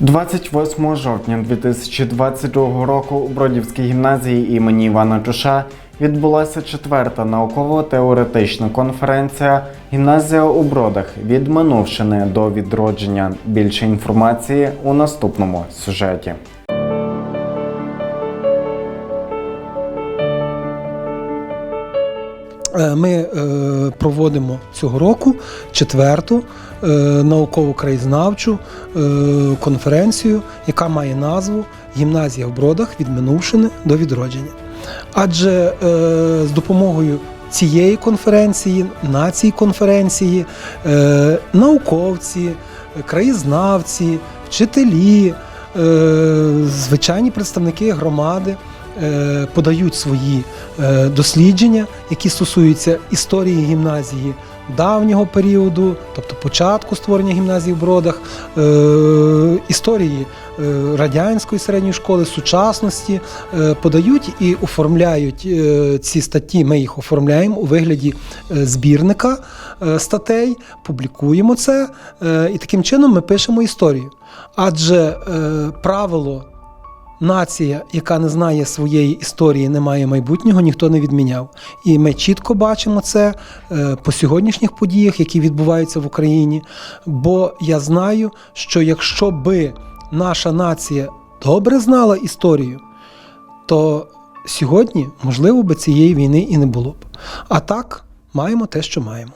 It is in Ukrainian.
28 жовтня 2022 року у Бродівській гімназії імені Івана Чуша відбулася четверта науково-теоретична конференція Гімназія у Бродах від минувшини до відродження. Більше інформації у наступному сюжеті. Ми е, проводимо цього року четверту е, науково-краєзнавчу е, конференцію, яка має назву Гімназія в Бродах від минувшини до відродження. Адже е, з допомогою цієї конференції, на цій конференції е, науковці, краєзнавці, вчителі, е, звичайні представники громади е, подають свої е, дослідження, які стосуються історії гімназії давнього періоду, тобто початку створення гімназії в Бродах, е, історії е, радянської середньої школи, сучасності, е, подають і оформляють е, ці статті. Ми їх оформляємо у вигляді е, збірника е, статей, публікуємо це, е, і таким чином ми пишемо історію. Адже е, правило нація, яка не знає своєї історії, не має майбутнього, ніхто не відміняв. І ми чітко бачимо це е, по сьогоднішніх подіях, які відбуваються в Україні. Бо я знаю, що якщо би наша нація добре знала історію, то сьогодні, можливо, би цієї війни і не було б. А так, маємо те, що маємо.